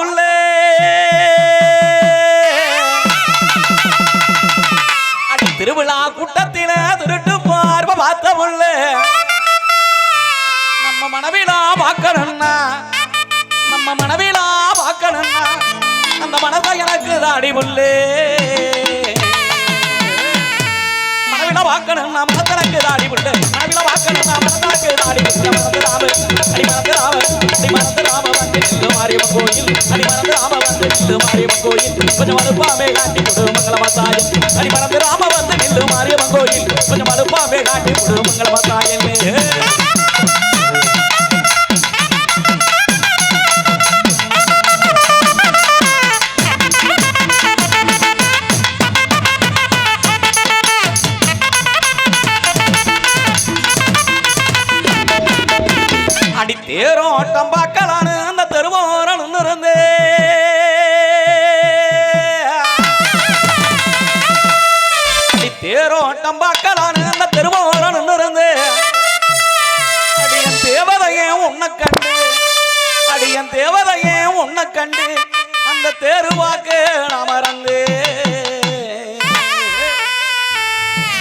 புள்ள திருவிழா கூட்டத்தில திருட்டு பார்வை பார்த்த புள்ள நம்ம மனைவிலா பார்க்கணும்னா நம்ம மனைவிலா பார்க்கணும்னா அந்த மனதை எனக்கு அடிபுள்ளே வாக்கணும் மனவில பார்க்கணும்னா மனத்தனக்கு தாடி முள்ளு வாக்கணும் பார்க்கணும்னா மனத்தனக்கு தாடி விட்டு. மறந்து ராம அடி மறந்து ராம அடி மறந்து ராம வந்து நில்லு மாரியம்மன் கோயில். அடி மறந்து ராம வந்து நில்லு மாரியம்மன் கோயில். கொஞ்சம் மறுப்பாமே காட்டி கொடு மங்கள மத்தாயம் அடி மறந்து ராம வந்து நில்லு மாரியம்மன் கோயில். கொஞ்சம் மறுப்பாமே காட்டி கொடு மங்கள மத்தாயம்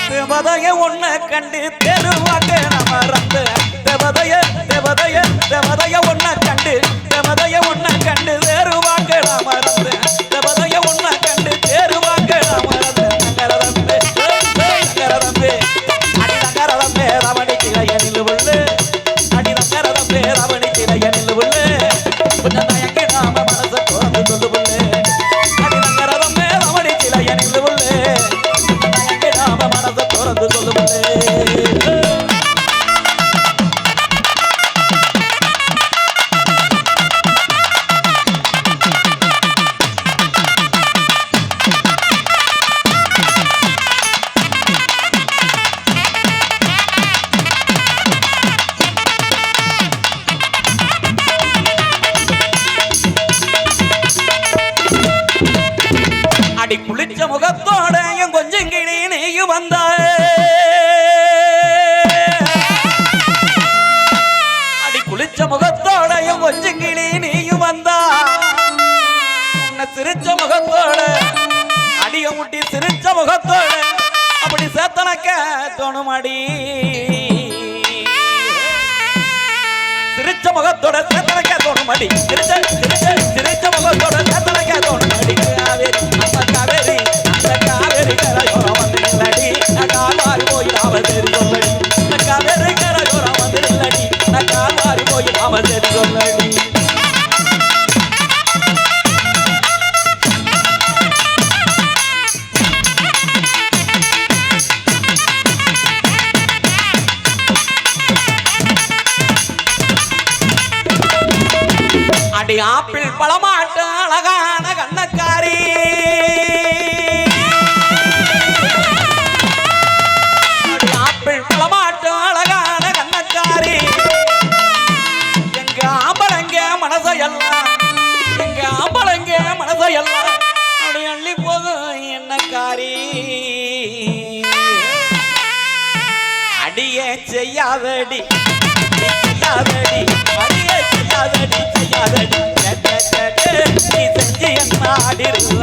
தேவதைய ஒன்ன கண்டு தெருவாக்கு நம்ம மறந்து தேவதைய தேவதைய தேவதைய ஒன்ன கண்டு தேவதைய ஒன்ன கண்டு தெருவாக்கு நம்ம மறந்து சிரிச்ச முகத்தோட சேத்தனக்க தோணுமாடி சிரிச்ச சிரிச்ச சிரிச்ச முகத்தோட செய்யாதடி நீ செய்யாதடி அடியே செய்யாதடி செய்யாதடி நீ செஞ்சு என் ஆடிருவ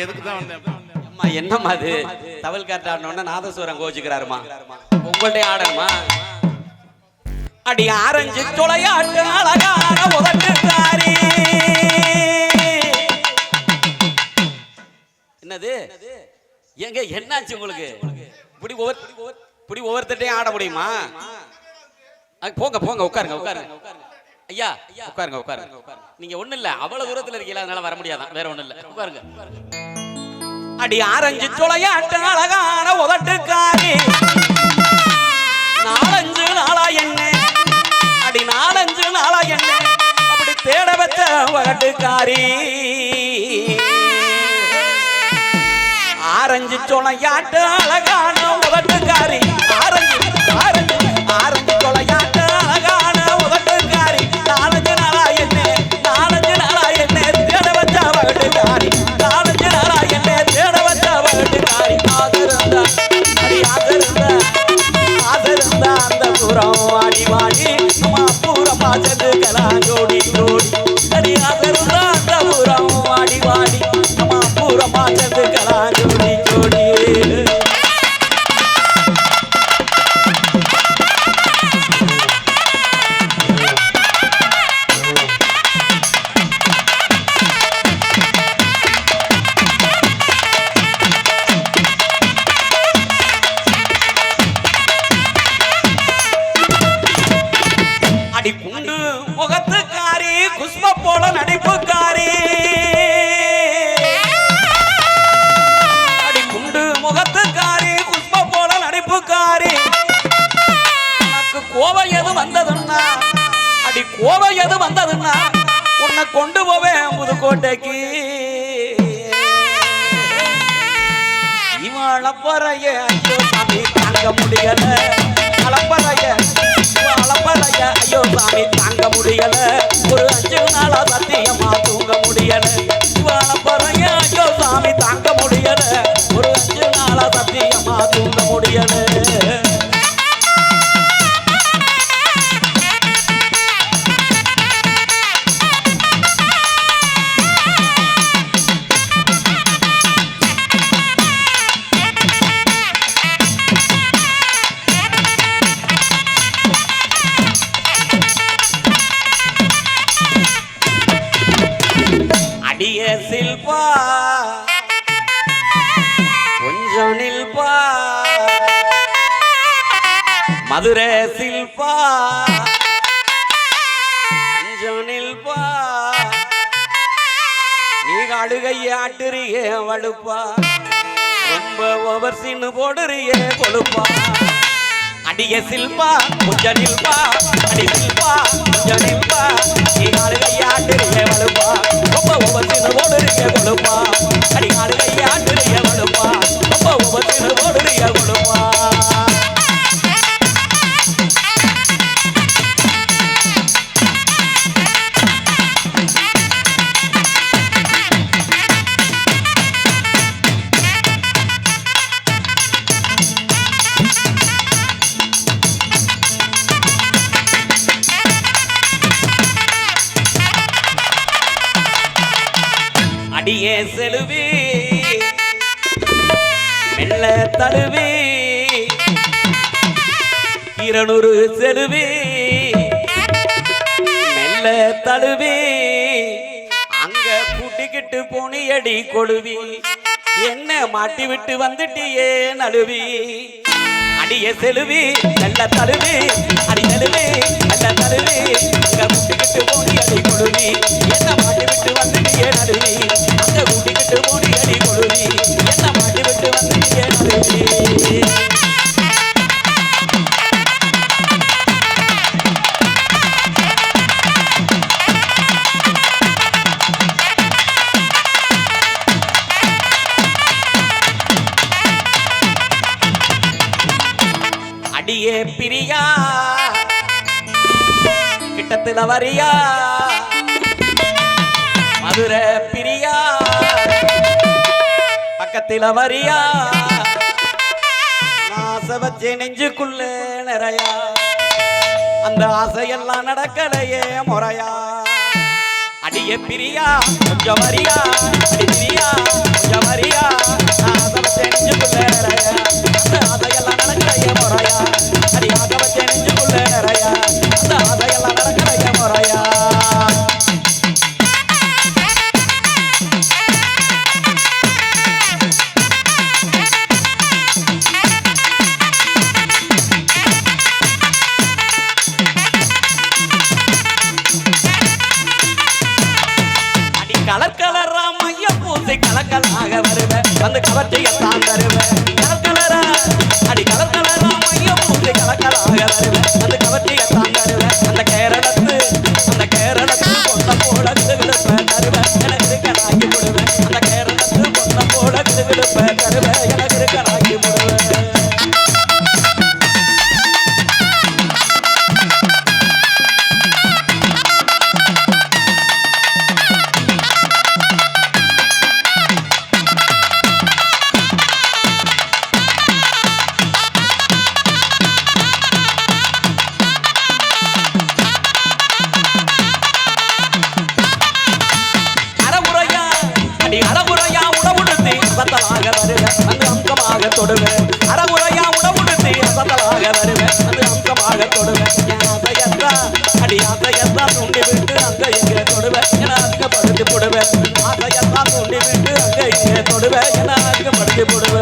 நான் எதுக்கு தான் வந்தேன்? அம்மா என்னம்மா அது? தவல் காட்டு ஆடணும்னா நாதஸ்வரம் கோச்சுக்கிறாருமா உங்கள்கிட்ட ஆடணுமா? அடி ஆரஞ்சு சுளையாட்டு அழகான உதட்டுக்காரி. என்னது? ஏங்க என்னாச்சு உங்களுக்கு? இப்படி ஒவ்வொரு இப்படி ஒவ்வொருத்தட்டையும் ஆட முடியுமா? போங்க போங்க உட்காருங்க உட்காருங்க. ஐயா உட்காருங்க உட்காருங்க. நீங்க ஒண்ணு இல்ல அவ்வளவு தூரத்துல இருக்கீங்களா? அதனால வர முடியாதான். வேற ஒண்ணு இல்ல. உட்காருங்க. அடி ஆரஞ்சு சுளையாட்டு அழகான உதட்டுக்காரி. நாலஞ்சு நாளா என்ன? அடி நாலஞ்சு நாளா என்ன? அப்படி தேட வச்ச உதட்டுக்காரி. ஆரஞ்சு சுளையாட்டு அழகான உதட்டுக்காரி. Orange orange orange. ஐயோ சாமி தாங்க முடியல. ஒரு அஞ்சு நாளா சத்தியமா தூங்க முடியல. மதுரை சில்பா. நில்பா நீ அழுகையாட்டுறியே வலுப்பா. ரொம்ப ஓவர் சீனு போடுறியே கொழுப்பா. அடிய சில்பா கொஞ்சம் நில்பா. அடி சில்பா கொஞ்சம் நில்பா. நீ அழுகையாட்டுறியே வலுப்பா. ரொம்ப ஓவர் சீனு போடுறியே கொழுப்பா. அடி அழுகையாட்டுறியே வலுப்பா. ரொம்ப ஓவர் சீனு போடுறியே கொழுப்பா. செலுவி. மெல்ல தழுவி. இருநூறு செலுவி. மெல்ல தழுவி. அங்க கூட்டிக்கிட்டு போனியடி கொழுவி என்ன மாட்டி விட்டு வந்துட்டியே நழுவி. அடிய செலுவி நல்ல தழுவி. அடி நழுவி நல்ல தழுவி. பக்கத்துல வரியா நான் ஆசை நெஞ்சுக்குள்ள நிறையா. அந்த ஆசையெல்லாம் நடக்கலையே முறையா. அடிய பிரியா கொஞ்சம் வரியா? அடி பிரியா கொஞ்சம் வரியா? நான் ஆசை நெஞ்சுக்குள்ள நிறையா. அந்த ஆசையெல்லாம் நடக்கலையே முறையா. அடி ஆசை வச்சே நெஞ்சுக்குள்ள நிறையா. அந்த ஆசையெல்லாம் நடக்கலையே முறையா. வருவேன். வந்து கவர்ச்சியத்தான் தருவேன். தொடுவேன். அறவுரையா உணவுடுத்து அசத்தலாக வருவேன். அது அம்சமாக தொடுவேன். என் ஆசையத்தா அடி ஆசையத்தா தூண்டி விட்டு அங்க இங்கே தொடுவேன். என அதிகப்படுத்தி போடுவேன். ஆசையத்தா தூண்டி விட்டு அங்க இங்கே தொடுவேன். என அதிகப்படுத்தி போடுவேன்.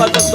빠졌어